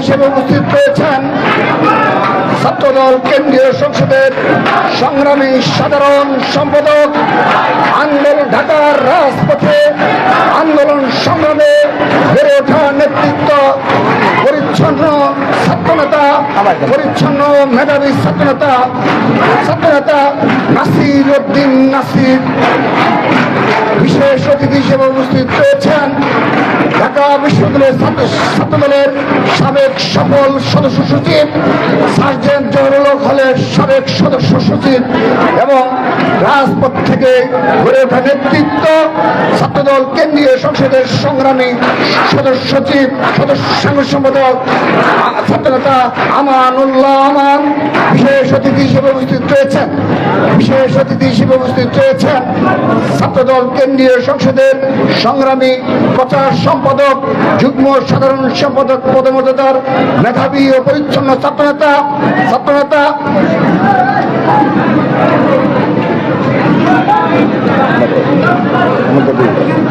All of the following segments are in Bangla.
হিসেবে উপস্থিত রয়েছেন। ছাত্রদল কেন্দ্রীয় সংসদের সংগ্রামী সাধারণ সম্পাদক আন্দোলন ঢাকার রাজপথে আন্দোলন সংগ্রামে বেড়ে ওঠা নেতৃত্ব, পরিচ্ছন্ন ছাত্রনেতা, পরিচ্ছন্ন মেধাবী ছাত্রনেতা ছাত্রনেতা নাসির উদ্দিন নাসির। বিশেষ অতিথি হিসেবে উপস্থিত রয়েছেন ঢাকা বিশ্ববিদ্যালয়ের ছাত্র ছাত্রদলের সাবেক সফল সদস্য সচিব জহরুল হক হলের সাবেক সদস্য সচিব এবং রাজপথ থেকে ঘুরে ওঠা নেতৃত্ব, ছাত্রদল, কেন্দ্রীয় সংসদের সংগ্রামী সদস্য সচিব, সদস্য সম্পাদক, ছাত্রনেতা আমানুল্লাহ আমান, বিশেষ অতিথি হিসেবে উপস্থিত রয়েছেন। বিশেষ অতিথি হিসেবে উপস্থিত রয়েছেন ছাত্রদল, কেন্দ্রীয় সংসদের সংগ্রামী প্রচার সম্পাদক, যুগ্ম সাধারণ সম্পাদক, পদমর্যাদার মেধাবী ও পরিচ্ছন্ন ছাত্রনেতা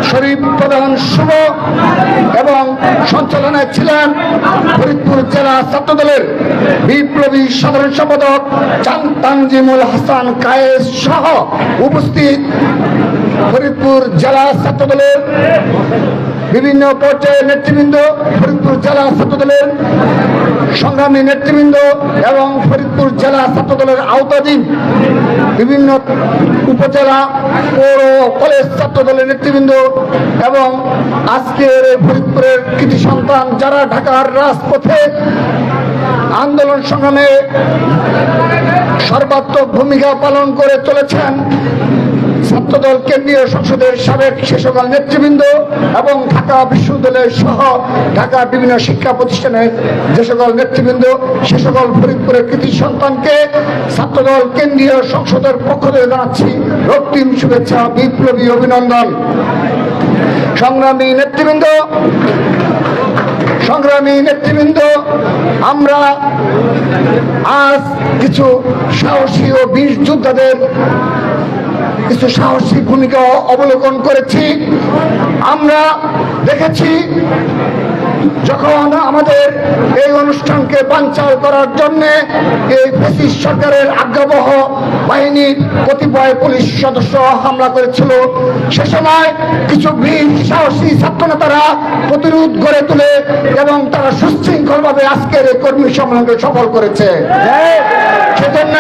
শরীফ প্রধান শুভ এবং সঞ্চালনায় ছিলেন ফরিদপুর জেলা ছাত্রদলের বিপ্লবী সাধারণ সম্পাদক তানজিমুল হাসান কায়েস সহ উপস্থিত ফরিদপুর জেলা ছাত্রদলের বিভিন্ন পর্যায়ের নেতৃবৃন্দ, ফরিদপুর জেলা ছাত্রদলের সংগ্রামী নেতৃবৃন্দ এবং ফরিদপুর জেলা ছাত্রদলের আওতাধীন বিভিন্ন উপজেলা পৌর কলেজ ছাত্রদলের নেতৃবৃন্দ এবং আজকের ফরিদপুরের কৃতি সন্তান যারা ঢাকার রাজপথে আন্দোলন সংগ্রামে সর্বাত্মক ভূমিকা পালন করে চলেছেন ছাত্রদল কেন্দ্রীয় সংসদের সাবেক সে সকল নেতৃবৃন্দ এবং ঢাকা বিশ্ববিদ্যালয় সহ ঢাকা বিভিন্ন শিক্ষা প্রতিষ্ঠানের যে সকল নেতৃবৃন্দ সে সকল ফরিদপুরের কৃতি সন্তানকে ছাত্রদল কেন্দ্রীয় সংসদের পক্ষ থেকে জানাচ্ছি রক্তিম শুভেচ্ছা, বিপ্লবী অভিনন্দন। সংগ্রামী নেতৃবৃন্দ সংগ্রামী নেতৃবৃন্দ, আমরা আজ কিছু সাহসী ও বীর যোদ্ধাদের কিছু সাহসী ভূমিকা অবলোকন করেছি। আমরা দেখেছি যখন আমাদের এই অনুষ্ঠানকে বানচাল করার জন্য এই ব্রিটিশ সরকারের আজ্ঞাবহ বাহিনীর কতিপয় পুলিশ সদস্য হামলা করেছিল, সে সময় কিছু বীর সাহসী ছাত্রনেতারা প্রতিরোধ গড়ে তুলে এবং তারা সুশৃঙ্খলভাবে আজকের এই কর্মী সম্মেলনকে সফল করেছে। সেজন্য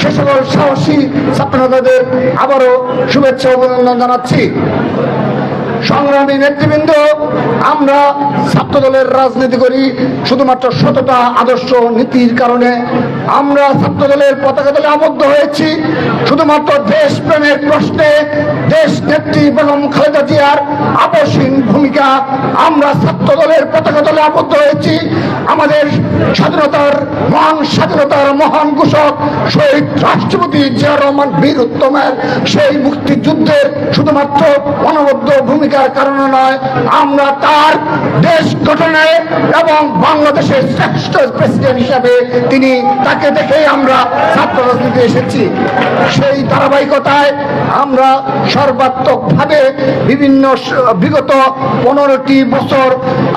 সে সকল সাহসী ছাত্রনেতাদের আবারও শুভেচ্ছা অভিনন্দন জানাচ্ছি। সংগ্রামী নেতৃবৃন্দ আমরা ছাত্রদলের রাজনীতি করি শুধুমাত্র সততা আদর্শ নীতির কারণে। আমরা ছাত্রদলের পতাকা দলে আবদ্ধ হয়েছি। শুধুমাত্র দেশ প্রেমের প্রশ্নে দেশ নেত্রী বেগম খালেদা জিয়ার আপসহীন ভূমিকা আমরা ছাত্রদলের পতাকা দলে আবদ্ধ হয়েছি। আমাদের স্বাধীনতার মহান স্বাধীনতার মহান ঘোষক শহীদ রাষ্ট্রপতি জিয়া রহমান বীর উত্তমের সেই মুক্তিযুদ্ধের শুধুমাত্র অনবদ্য ভূমিকার কারণে নয়, আমরা তার দেশ গঠনে এবং বাংলাদেশের শ্রেষ্ঠ প্রেসিডেন্ট হিসাবে তিনি তাকে দেখেই আমরা ছাত্র রাজনীতি এসেছি। সেই ধারাবাহিকতায় আমরা সর্বাত্মকভাবে বিভিন্ন বিগত পনেরোটি বছর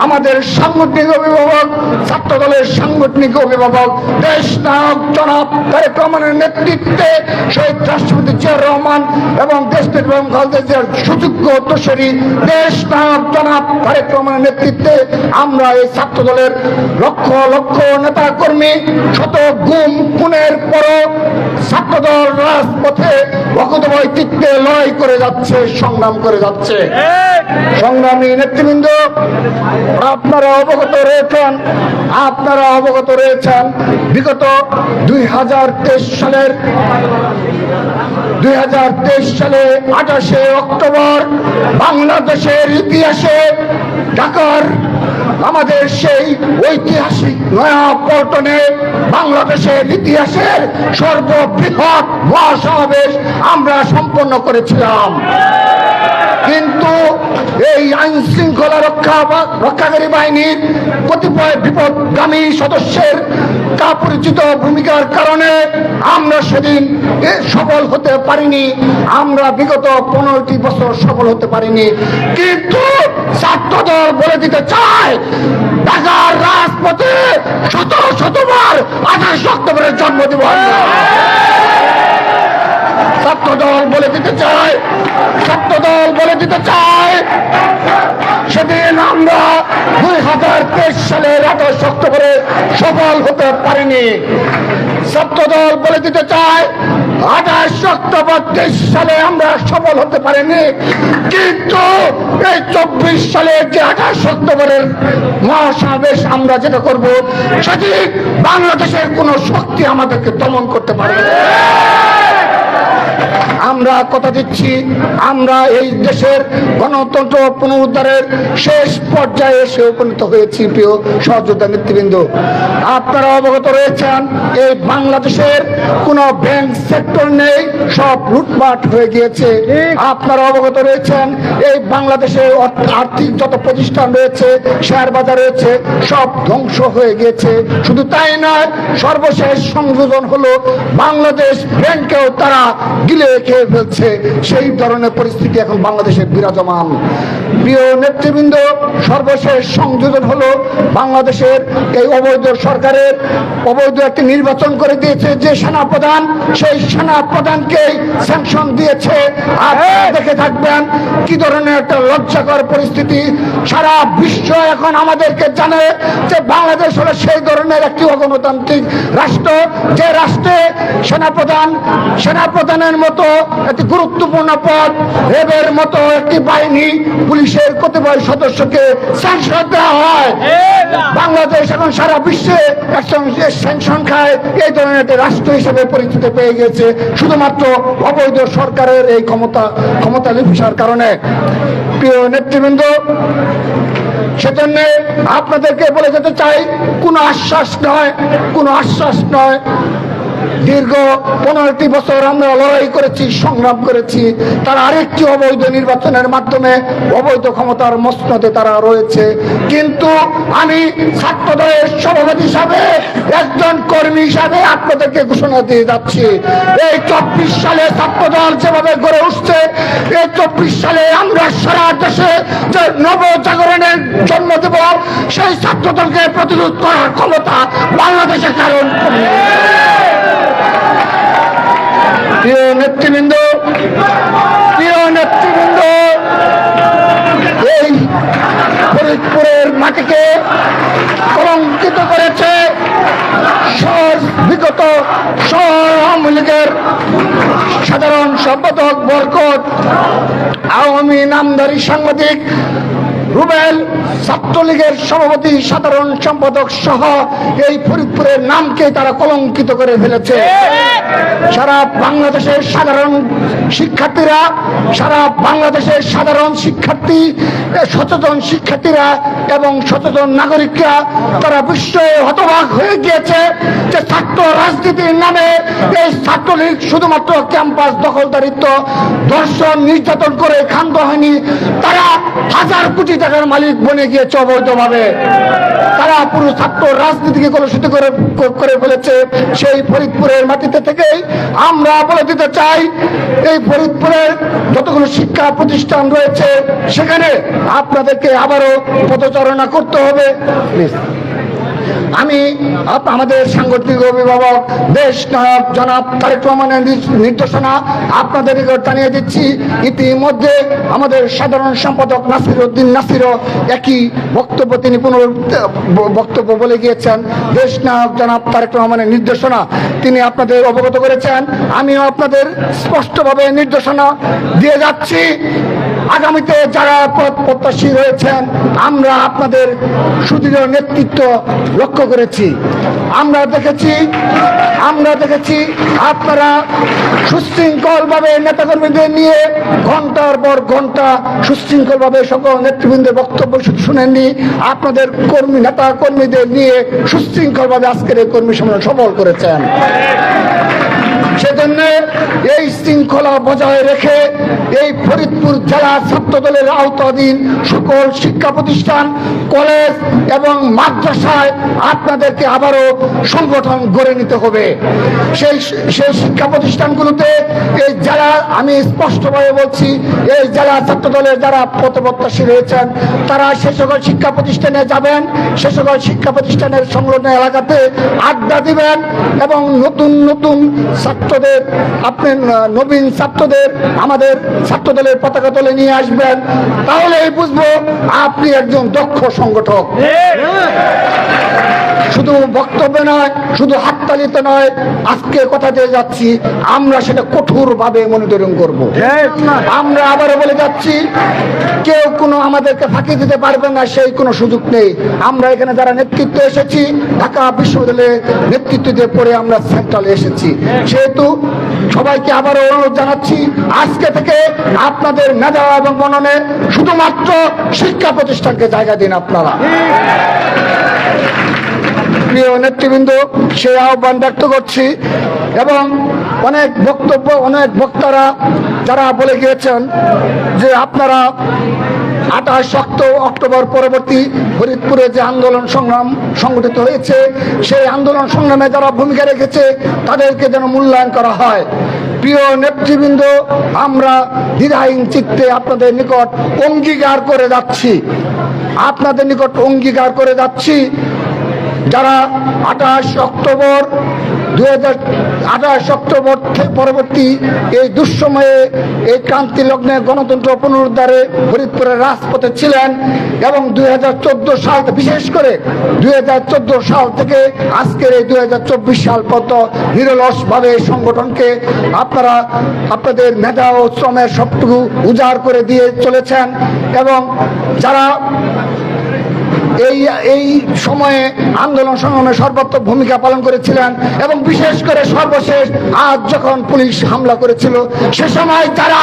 আমাদের সাংগঠনিক অভিভাবক ছাত্র দলের সাংগঠনিক অভিভাবক, দেশ নায়ক জনাব তারেক রহমানের নেতৃত্বে শহীদ রাষ্ট্রপতি জিয়াউর রহমান এবং দেশ বেগম জিয়ার সুযোগ্য উত্তরসূরি দেশ নায়ক জনাব তারেক রহমানের নেতৃত্বে আমরা এই ছাত্র দলের লক্ষ লক্ষ নেতা কর্মী শত গুম খুনের পরও ছাত্রদল রাজপথে ভগতময় চিত্তে লড়াই করে যাচ্ছে, সংগ্রাম করে যাচ্ছে। সংগ্রামী নেতৃবৃন্দ, আপনারা অবগত রয়েছেন, আপনারা অবগত রয়েছেন, বিগত দুই হাজার তেইশ সালের, দুই হাজার তেইশ সালে আঠাশে অক্টোবর বাংলাদেশের ইতিহাসে ঢাকার আমাদের সেই ঐতিহাসিক নয়া পল্টনে বাংলাদেশের ইতিহাসের সর্ববৃহৎ মহাসমাবেশ আমরা সম্পন্ন করেছিলাম। কিন্তু এই আইন শৃঙ্খলা রক্ষা রক্ষাকারী বাহিনীর কতিপয় বিপদগামী সদস্যের কাপরিচিত ভূমিকার কারণে আমরা সেদিন সফল হতে পারিনি। আমরা বিগত পনেরোটি বছর সফল হতে পারিনি। কিন্তু ছাত্রদল বলে দিতে চায়, ঢাকার রাজপথে শত শতবার আঠাশ অক্টোবরের জন্মদিবস। ছাত্র দল বলে দিতে চায় ছাত্র দল বলে দিতে চায়। সেদিন আমরা দুই হাজার তেইশ সালের আঠাশ অক্টোবরে সফল হতে পারিনি। ছাত্র দল বলে দিতে চায় আঠাশ অক্টোবর তেইশ সালে আমরা সফল হতে পারিনি। কিন্তু এই চব্বিশ সালে যে আঠাশ অক্টোবরের মহাসমাবেশ আমরা যেটা করব, সেটি বাংলাদেশের কোনো শক্তি আমাদেরকে দমন করতে পারে না। আমরা কথা দিচ্ছি, আমরা এই দেশের গণতন্ত্র পুনরুদ্ধারের শেষ পর্যায়ে এসে উপনীত হয়েছি, প্রিয় সহযোদ্ধা নেতৃবৃন্দ। আপনারা অবগত রয়েছেন, এই বাংলাদেশের কোনো ব্যাংক সেক্টর নেই, সব লুটপাট হয়ে গিয়েছে। আপনারা অবগত রয়েছেন, এই বাংলাদেশে আর্থিক যত প্রতিষ্ঠান রয়েছে, শেয়ার বাজার রয়েছে, সব ধ্বংস হয়ে গিয়েছে। শুধু তাই নয়, সর্বশেষ সংযোজন হলো, বাংলাদেশ ব্যাংকেও তারা গিলে খেয়ে ফেলছে সেই ধরনের পরিস্থিতি এখন বাংলাদেশে বিরাজমান। প্রিয় নেতৃবৃন্দ সর্বশেষ সংযোজন হলো বাংলাদেশের এই অবৈধ সরকারের অবৈধ একটি নির্বাচন করে দিয়েছে যে সেনা প্রধান সেই সেনাপ্রধানকেই স্যাংশন দিয়েছে। আপনারা দেখে থাকবেন কি ধরনের একটা লজ্জাকর পরিস্থিতি। সারা বিশ্ব এখন আমাদেরকে জানে যে বাংলাদেশ হলো সেই ধরনের একটি অগণতান্ত্রিক রাষ্ট্র। যে রাষ্ট্রে সেনাপ্রধান সেনাপ্রধানের মতো একটি গুরুত্বপূর্ণ পদ রেবের মতো একটি বাহিনী পুলিশের কতিপয় সদস্যকে স্যাংশন দেওয়া হয়। বাংলাদেশ এখন সারা বিশ্বে একজন স্যাংশন খায় এই ধরনের একটি রাষ্ট্র হিসেবে পরিচিতি পেয়ে গেছে, শুধুমাত্র অবৈধ সরকারের এই ক্ষমতা ক্ষমতা লিপিসার কারণে। প্রিয় নেতৃবৃন্দ, সেজন্য আপনাদেরকে বলে যেতে চাই, কোনো আশ্বাস নয়, কোনো আশ্বাস নয় দীর্ঘ পনেরোটি বছর আমরা লড়াই করেছি, সংগ্রাম করেছি। তারা আরেকটি অবৈধ নির্বাচনের মাধ্যমে অবৈধ ক্ষমতার মসনদে তারা রয়েছে। কিন্তু আমি ছাত্রদলের সভাপতি হিসাবে, একজন কর্মী হিসাবে আপনাদেরকে ঘোষণা দিয়ে যাচ্ছি। এই চব্বিশ সালে ছাত্রদল যেভাবে গড়ে উঠছে, এই চব্বিশ সালে আমরা সারা দেশে যে নবজাগরণের জন্ম দেব, সেই ছাত্রদলকে প্রতিরোধ করার ক্ষমতা বাংলাদেশের কারণ প্রিয় নেতৃবৃন্দ প্রিয় নেতৃবৃন্দ, এই ফরিদপুরের মাটিকে কলঙ্কিত করেছে বিগত আওয়ামী লীগের সাধারণ সম্পাদক বরকত আওয়ামী নামধারী সাংবাদিক রুবেল ছাত্রলীগের সভাপতি, সাধারণ সম্পাদক সহ এই ফরিদপুরের নামকে তারা কলঙ্কিত করে ফেলেছে। সারা বাংলাদেশের সাধারণ শিক্ষার্থীরা, সারা বাংলাদেশের সাধারণ শিক্ষার্থী, সচেতন শিক্ষার্থীরা এবং সচেতন নাগরিকরা, তারা বিস্ময়ে হতবাক হয়ে গিয়েছে যে ছাত্র রাজনীতির নামে এই ছাত্রলীগ শুধুমাত্র ক্যাম্পাস দখলদারিত্ব দর্শন নির্যাতন করে ক্ষান্ত হয়নি। তারা হাজার কোটি টাকার মালিক বনে গিয়েছে অবৈধভাবে তারা পুরো ছাত্র রাজনীতিকে কলুষিত করে করে ফেলেছে সেই ফরিদপুরের মাটিতে থেকেই আমরা বলে দিতে চাই, এই ফরিদপুরের যতগুলো শিক্ষা প্রতিষ্ঠান রয়েছে, সেখানে আপনাদেরকে আবারও পদচারণা করতে হবে Please. আমি আমাদের সাংগঠনিক অভিভাবক, দেশ নায়ক জনাব তারেক রহমানের নির্দেশনা আপনাদের জানিয়ে দিচ্ছি। ইতিমধ্যে আমাদের সাধারণ সম্পাদক নাসির উদ্দিন নাসিরও একই বক্তব্য তিনি পুনর বক্তব্য বলে গিয়েছেন। দেশ নায়ক জনাব তারেক রহমানের নির্দেশনা তিনি আপনাদের অবগত করেছেন। আমিও আপনাদের স্পষ্টভাবে নির্দেশনা দিয়ে যাচ্ছি। আগামীতে যারা পদ প্রত্যাশী রয়েছেন, আমরা আপনাদের সুদৃঢ় নেতৃত্ব লক্ষ্য করেছি। আমরা দেখেছি আমরা দেখেছি আপনারা সুশৃঙ্খলভাবে নেতাকর্মীদের নিয়ে ঘণ্টার পর ঘণ্টা সুশৃঙ্খলভাবে সকল নেতৃবৃন্দের বক্তব্য শুনেননি, আপনাদের কর্মী নেতা কর্মীদের নিয়ে সুশৃঙ্খলভাবে আজকের এই কর্মী সম্মেলন সফল করেছেন। সেজন্য এই শৃঙ্খলা বজায় রেখে এই ফরিদপুর জেলা ছাত্র দলের আওতাধীন সকল শিক্ষা প্রতিষ্ঠান, কলেজ এবং মাদ্রাসায় আপনাদেরকে আবারও সংগঠন গড়ে নিতে হবে। সেই সেই শিক্ষা প্রতিষ্ঠানগুলোতে এই জেলা, আমি স্পষ্টভাবে বলছি, এই জেলা ছাত্র দলের যারা প্রতিপত্তাশী রয়েছেন, তারা সে সকল শিক্ষা প্রতিষ্ঠানে যাবেন, সে সকল শিক্ষা প্রতিষ্ঠানের সংলগ্ন এলাকাতে আড্ডা দিবেন এবং নতুন নতুন ছাত্রদের, আপনি নবীন ছাত্রদের, আমাদের ছাত্র দলের পতাকা তলে নিয়ে আসবেন। তাহলেই বুঝব আপনি একজন দক্ষ সংগঠক। শুধু বক্তব্য নয়, শুধু হাততালিতে নয়, আজকে কথা দিয়ে যাচ্ছি, আমরা সেটা কঠোর ভাবে মনিটরিং করব। আমরা আবারও বলে যাচ্ছি, কেউ কোনো আমাদেরকে ফাঁকি দিতে পারবে না, সেই কোনো সুযোগ নেই। আমরা এখানে যারা নেতৃত্ব এসেছি, ঢাকা বিশ্ববিদ্যালয়ে নেতৃত্ব দিয়ে পড়ে আমরা সেন্ট্রালে এসেছি। সেহেতু সবাইকে আবারও অনুরোধ জানাচ্ছি, আজকে থেকে আপনাদের মেধা এবং মননে শুধুমাত্র শিক্ষা প্রতিষ্ঠানকে জায়গা দিন আপনারা। প্রিয় নেতৃবৃন্দ সে আহ্বান ব্যক্ত করছি এবং অনেক বক্তব্য, অনেক বক্তারা যারা বলে গিয়েছেন যে আপনারা আঠাশ শক্ত অক্টোবর পরবর্তী ফরিদপুরে যে আন্দোলন সংগ্রাম সংগঠিত হয়েছে, সেই আন্দোলন সংগ্রামে যারা ভূমিকা রেখেছে, তাদেরকে যেন মূল্যায়ন করা হয়। প্রিয় নেতৃবৃন্দ, আমরা দ্বিধাহীন চিত্তে আপনাদের নিকট অঙ্গীকার করে যাচ্ছি। আপনাদের নিকট অঙ্গীকার করে যাচ্ছি। যারা আঠাশ অক্টোবর দু হাজার আঠাশ অক্টোবর পরবর্তী এই দুঃসময়ে এই ক্রান্তি লগ্নে গণতন্ত্র পুনরুদ্ধারে ফরিদপুরের রাজপথে ছিলেন এবং দুই হাজার চোদ্দ সাল, বিশেষ করে দুই হাজার চোদ্দ সাল থেকে আজকের এই দুই হাজার চব্বিশ সাল পর্যন্ত নিরলসভাবে সংগঠনকে আপনারা, আপনাদের মেধা ও শ্রমের সবটুকু উজাড় করে দিয়ে চলেছেন এবং যারা এই এই সময়ে আন্দোলন সংগ্রামে সর্বাত্মক ভূমিকা পালন করেছিলেন এবং বিশেষ করে সর্বশেষ আজ যখন পুলিশ হামলা করেছিল, সে সময় তারা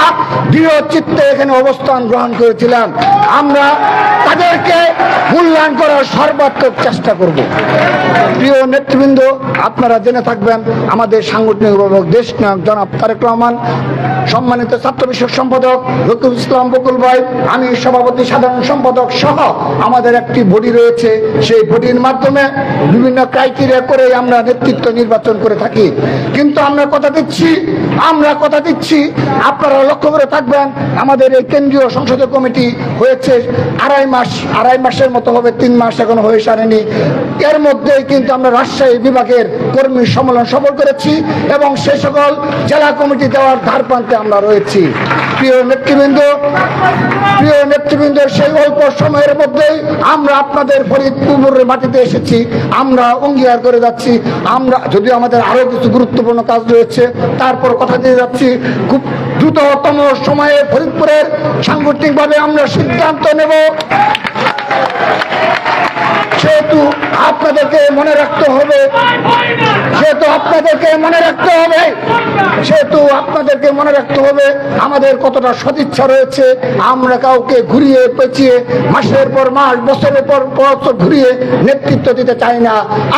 দৃঢ় চিত্তে এখানে অবস্থান গ্রহণ করেছিলেন। আমরা তাদেরকে মূল্যায়ন করার সর্বাত্মক চেষ্টা করব। প্রিয় নেতৃবৃন্দ, আপনারা জেনে থাকবেন, আমাদের সাংগঠনিক অভিভাবক, দেশ নায়ক জনাব তারেক রহমান সম্মানিত ছাত্র বিষয়ক সম্পাদক রকিব ইসলাম বকুল ভাই, আমি সভাপতি সাধারণ সম্পাদক সহ আমাদের একটি বডি রয়েছে। সেই বডির মাধ্যমে বিভিন্ন ক্রাইটেরিয়া করে আমরা নেতৃত্ব নির্বাচন করে থাকি। কিন্তু আমরা কথা দিচ্ছি, আমরা কথা দিচ্ছি, আপনারা লক্ষ্য করে থাকবেন, আমাদের এই কেন্দ্রীয় সংসদীয় কমিটি হয়েছে আড়াই মাস, আড়াই মাসের মতো হবে, তিন মাস এখনও হয়ে সারেনি। এর মধ্যেই কিন্তু আমরা রাজশাহী বিভাগের কর্মী সম্মেলন সফল করেছি এবং সে সকল জেলা কমিটি দেওয়ার ধার আমরা রয়েছি। প্রিয় নেতৃবৃন্দ প্রিয় নেতৃবৃন্দ, সেই অল্প সময়ের মধ্যেই আমরা আপনাদের ফরিদপুরের মাটিতে এসেছি। আমরা অঙ্গীকার করে যাচ্ছি। আমরা যদিও আমাদের আরও কিছু গুরুত্বপূর্ণ কাজ রয়েছে, তারপর কথা দিয়ে যাচ্ছি। খুব দ্রুততম সময়ে ফরিদপুরের সাংগঠনিকভাবে আমরা সিদ্ধান্ত নেব। সেহেতু আপনাদেরকে মনে রাখতে হবে সেহেতু আপনাদেরকে মনে রাখতে হবে, সেহেতু আপনাদেরকে মনে রাখতে হবে, আমাদের কতটা সদিচ্ছা রয়েছে। আমরা কাউকে ঘুরিয়ে পেঁচিয়ে মাসের পর মাস, বছরের পর বছর ঘুরিয়ে নেতৃত্ব দিতে চাই না।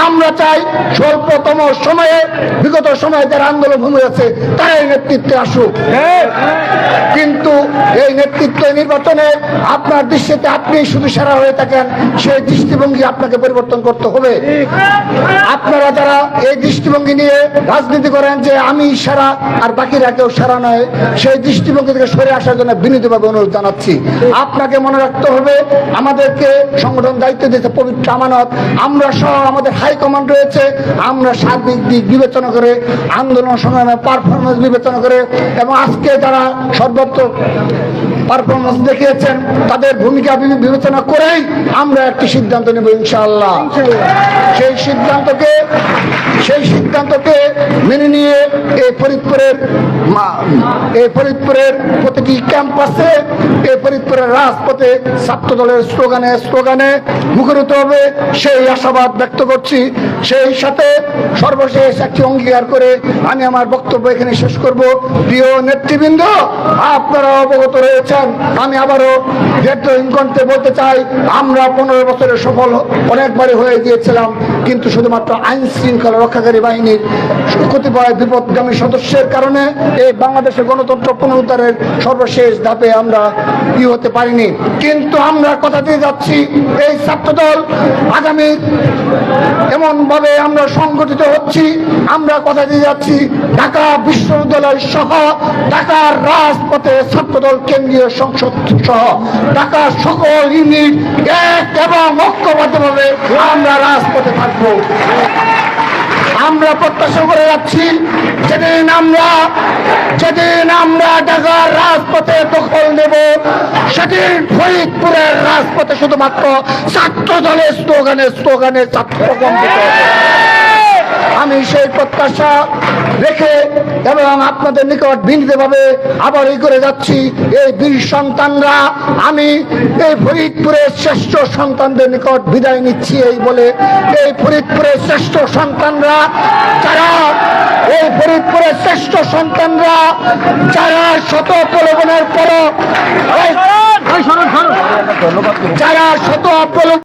আমরা চাই স্বল্পতম সময়ে, বিগত সময়ে যারা আন্দোলন ভূমি আছে তারাই নেতৃত্বে আসুক। কিন্তু এই নেতৃত্ব নির্বাচনে আপনার দৃষ্টিতে আপনি শুধু সেরা হয়ে থাকেন, সেই দৃষ্টিভঙ্গি আপনাকে পরিবর্তন করতে হবে। আপনারা যারা এই দৃষ্টিভঙ্গি নিয়ে রাজনীতি করেন যে আমি সেরা আর বাকিরা কেউ সেরা নয়, সেই দৃষ্টিভঙ্গি থেকে সরে আসার জন্য বিনীতভাবে অনুরোধ জানাচ্ছি। আপনাকে মনে রাখতে হবে, আমাদেরকে সংগঠন দায়িত্ব দিতে পবিত্র আমানত। আমরা সহ আমাদের হাইকমান্ড রয়েছে, আমরা সার্বিক দিক বিবেচনা করে, আন্দোলন সংগ্রামে পারফরমেন্স বিবেচনা করে, এবং আজকে যারা সর্বোত্তম পারফরমেন্স দেখিয়েছেন তাদের ভূমিকা বিবেচনা করেই আমরা একটি সিদ্ধান্ত নেব ইনশাআল্লাহ। সেই সিদ্ধান্তকে সেই সিদ্ধান্তকে মেনে নিয়ে এই ফরিদপুরের এই ফরিদপুরের প্রতিটি ক্যাম্পাসে এই ফরিদপুরের রাজপথে ছাত্র দলের স্লোগানে স্লোগানে মুখরিত হবে। সেই আশাবাদ ব্যক্ত করছি। সেই সাথে সর্বশেষ একটি অঙ্গীকার করে আমি আমার বক্তব্য এখানে শেষ করব। প্রিয় নেতৃবৃন্দ আপনারা অবগত রয়েছেন করেছেন, আমি আবারও দেড় করতে বলতে চাই, আমরা পনেরো বছরে সফল অনেকবারই হয়ে গিয়েছিলাম, কিন্তু শুধুমাত্র আইন শৃঙ্খলা রক্ষাকারী বাহিনীর কতিপয় বিপদগামী সদস্যের কারণে এই বাংলাদেশের গণতন্ত্র পুনরুদ্ধারের সর্বশেষ ধাপে আমরা ই হতে পারিনি। কিন্তু আমরা কথা দিয়ে যাচ্ছি, এই ছাত্রদল আগামী এমন ভাবে আমরা সংগঠিত হচ্ছি, আমরা কথা দিয়ে যাচ্ছি, ঢাকা বিশ্ববিদ্যালয় সহ ঢাকার রাজপথে ছাত্রদল কেন্দ্রীয় সংসদ সহ ঢাকার সকল ইউনিট এক এবং ঐক্যবদ্ধভাবে আমরা রাজপথে থাকব আমরা প্রত্যাশা করে যাচ্ছি, যেদিন আমরা যেদিন আমরা ঢাকার রাজপথে দখল নেব, সেদিন ফরিদপুরের রাজপথে শুধুমাত্র ছাত্র দলের স্লোগানে স্লোগানে ছাত্র কম্পিত। আমি সেই প্রত্যাশা রেখে এবং আপনাদের নিকট বিনীতভাবে আবার এই করে যাচ্ছি। এই বীর সন্তানরা আমি এই ফরিদপুরের শ্রেষ্ঠ সন্তানদের নিকট বিদায় নিচ্ছি এই বলে। এই ফরিদপুরের শ্রেষ্ঠ সন্তানরা যারা এই ফরিদপুরের শ্রেষ্ঠ সন্তানরা যারা শত প্রলোভনের পর যারা শত প্রলোভন